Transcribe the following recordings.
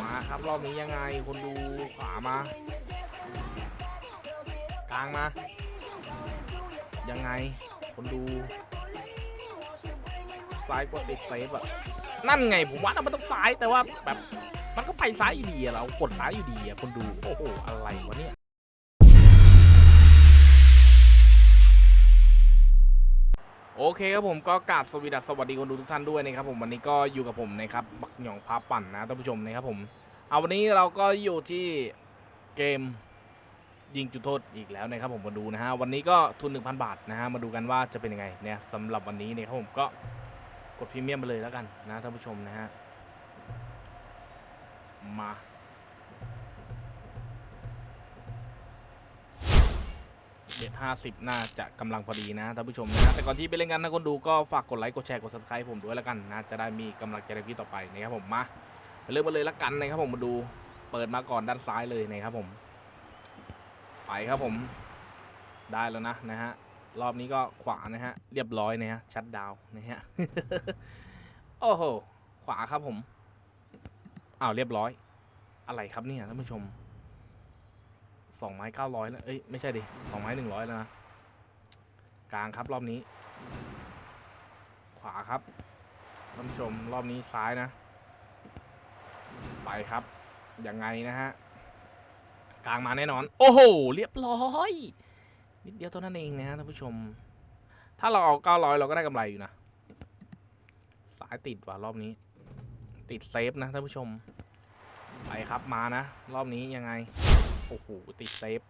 มาครับรอบนี้ยังไงคนดูขวามากลางมา ยังไง คนดู ซ้ายกดติดเซฟอะนั่นไงผมว่ามันต้องซ้ายแต่ว่าแบบมันก็ไปซ้ายอยู่ดีอะเรากดซ้ายอยู่ดีอะคนดูโอ้โหอะไรวะเนี่ย โอเคครับผมก็กราบสวีดัสสวัสดีคนดูทุกท่านด้วยนะครับผมวันนี้ก็อยู่กับผมนะครับบักหยองพาปั่นนะท่านผู้ชมนะครับผมเอาวันนี้เราก็อยู่ที่เกมยิงจุดโทษอีกแล้วนะครับผมมาดูนะฮะวันนี้ก็ทุน 1,000 บาทนะฮะมาดูกันว่าจะเป็นยังไงเนี่ยสำหรับวันนี้เนี่ยครับผมก็กดพรีเมียมไปเลยแล้วกันนะท่านผู้ชมนะฮะมา เด็ดห้าสิบน่าจะกำลังพอดีนะท่านผู้ชมนะแต่ก่อนที่ไปเล่นกันนะคนดูก็ฝากกดไลค์กดแชร์กด subscribe ผมด้วยแล้วกันนะจะได้มีกำลังใจในพี่ต่อไปนะครับผมมาเริ่มกันเลยละกันนะครับผมมาดูเปิดมาก่อนด้านซ้ายเลยนะครับผม ไปครับผมได้แล้วนะนะฮะรอบนี้ก็ขวานะฮะเรียบร้อยนะฮะชัดดาวน์นะฮะโอ้โหขวาครับผมอ้าวเรียบร้อย อะไรครับเนี่ยท่านผู้ชม สองไม้เก้าร้อยแล้วเอ้ยไม่ใช่ดิสองไม้หนึ่งร้อยแล้วนะกลางครับรอบนี้ ขวาครับท่านผู้ชมรอบนี้ซ้ายนะ ไปครับยังไงนะฮะกลางมาแน่นอน โอ้โห เรียบร้อยนิดเดียวเท่านั้นเองนะฮะท่านผู้ชม ถ้าเราเอาเก้าร้อยเราก็ได้กำไรอยู่นะสายติดว่ะรอบนี้ ติดเซฟนะท่านผู้ชม ไปครับมานะ รอบนี้ยังไง อ้โห ติดเซฟ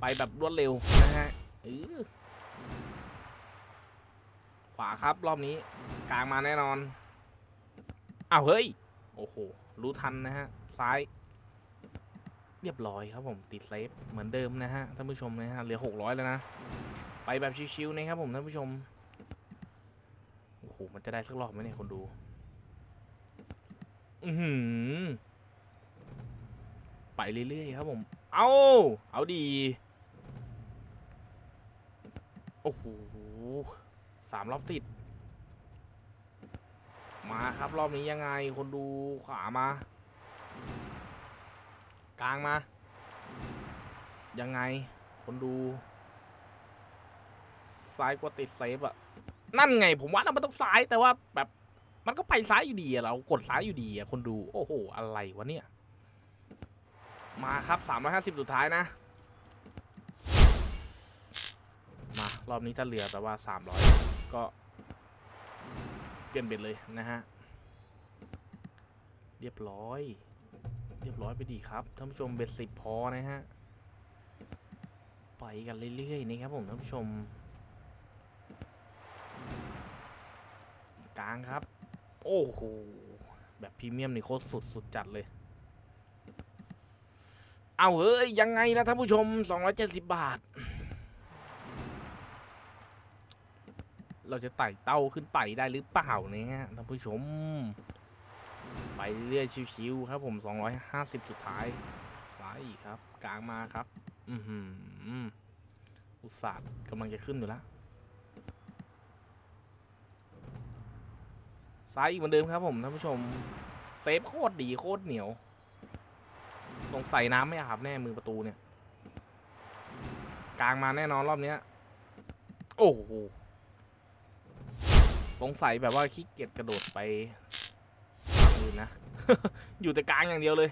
ไปแบบรวดเร็วนะฮะเออขวาครับรอบนี้ กลางมาแน่นอน อ้าวเฮ้ย โอ้โห รู้ทันนะฮะ ซ้าย เรียบร้อยครับผมติดเซฟ เหมือนเดิมนะฮะท่านผู้ชมนะฮะเหลือหกร้อยแล้วนะ ไปแบบชิวๆนะครับผมท่านผู้ชม โอ้โห มันจะได้สักรอบไหมเนี่ยคนดู อือหือ ไปเรื่อยๆครับผม เอาเอาดี โอ้โหสามรอบติด มาครับรอบนี้ยังไง คนดูขวามา กลางมา ยังไง คนดู ซ้ายกว่าติดเซฟอะนั่นไง ผมว่านะมันต้องซ้ายแต่ว่าแบบมันก็ไปซ้ายอยู่ดีอะเรากดซ้ายอยู่ดีอะคนดู โอ้โห อะไรวะเนี่ย มาครับ 350 สุดท้ายนะ มารอบนี้ถ้าเหลือแต่ว่า 300 ก็เปลี่ยนเบ็ดเลยนะฮะ เรียบร้อย เรียบร้อยไปดีครับท่านผู้ชมเบ็ดสิบพอนะฮะ ไปกันเรื่อยๆนี่ครับผมท่านผู้ชม กลางครับ โอ้โห แบบพรีเมียมนี่โคตรสุดสุดจัดเลย เอาเฮ้ย ยังไงล่ะท่านผู้ชม 270 บาท เราจะไต่เต้าขึ้นไปได้หรือเปล่าเนี่ยท่านผู้ชม ไปเรื่อยชิวๆครับผม 250 สุดท้ายซ้ายอีกครับ กลางมาครับ อือหืออุตส่าห์กำลังจะขึ้นอยู่แล้วซ้ายอีกเหมือนเดิมครับผมท่านผู้ชม เซฟโคตรดีโคตรเหนียว สงสัยน้ำไม่อาบแน่มือประตูเนี่ย กลางมาแน่นอนรอบเนี้ย โอ้โห สงสัยแบบว่าขี้เกียจกระโดดไปอื่นนะ อยู่แต่กลางอย่างเดียวเลย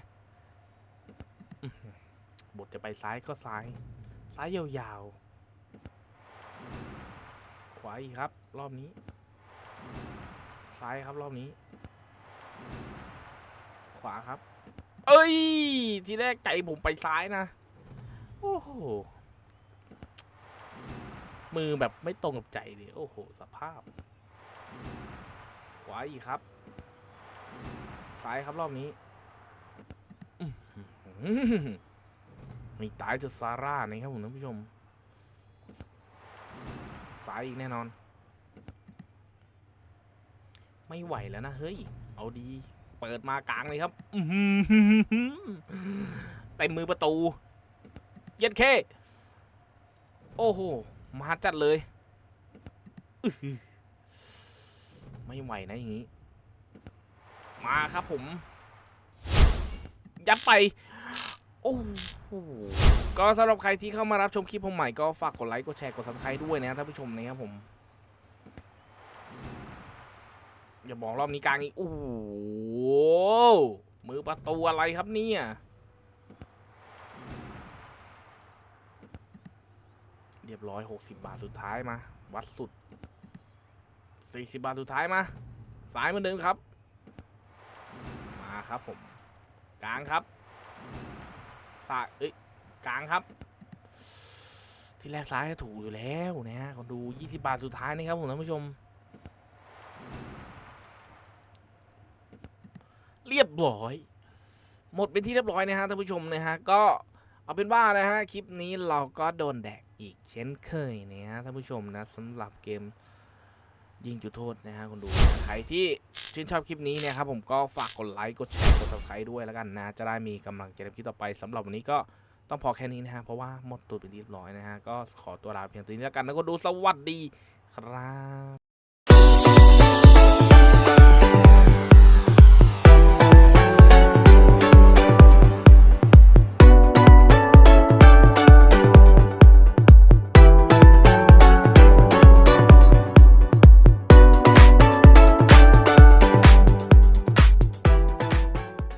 บทจะไปซ้ายก็ซ้าย ซ้ายยาวๆ ขวาอีกครับ รอบนี้ ซ้ายครับรอบนี้ ขวาครับ เอ้ย ทีแรกใจผมไปซ้ายนะ โอ้โห มือแบบไม่ตรงกับใจเลย โอ้โห สภาพ ขวาอีกครับ ซ้ายครับรอบนี้มีตายจะซาร่านะครับผมท่านผู้ชม ซ้ายอีกแน่นอน ไม่ไหวแล้วนะ เฮ้ย เอาดี เปิดมากลางเลยครับเต็มมือประตู เย็ดเค โอ้โห มาจัดเลย ไม่ไหวนะอย่างนี้ มาครับผม ยัดไปโอ้โหก็สำหรับใครที่เข้ามารับชมคลิปผมใหม่ก็ฝากกดไลค์ กดแชร์ กด subscribe ด้วยนะท่านผู้ชมนะครับผม อย่าบอกรอบนี้กลางนี้โอ้โห มือประตูอะไรครับเนี่ย เรียบร้อย 60 บาทสุดท้ายมา วัดสุด 40 บาทสุดท้ายมา สายเหมือนเดิมครับ มาครับผม กลางครับสายเอ้ย กลางครับ ที่แรกซ้ายถูกอยู่แล้วนะฮะคนดู 20 บาทสุดท้ายนี่ครับผมท่านผู้ชม เรียบร้อย หมดเป็นที่เรียบร้อยนะฮะท่านผู้ชมนะฮะก็เอาเป็นว่านะฮะคลิปนี้เราก็โดนแดกอีกเช่นเคยนะฮะท่านผู้ชมนะสำหรับเกมยิงจุดโทษนะฮะคนดูใครที่ชื่นชอบคลิปนี้เนะครับผมก็ฝากกดไลค์กดแชร์กด subscribe ด้วยแล้วกันนะ จะได้มีกำลังใจในคลิปต่อไปสำหรับวันนี้ก็ต้องพอแค่นี้นะฮะเพราะว่าหมดตัวเป็นที่เรียบร้อยนะฮะก็ขอตัวลาเพียงเท่านี้แล้วกันนะคนดูสวัสดีครับ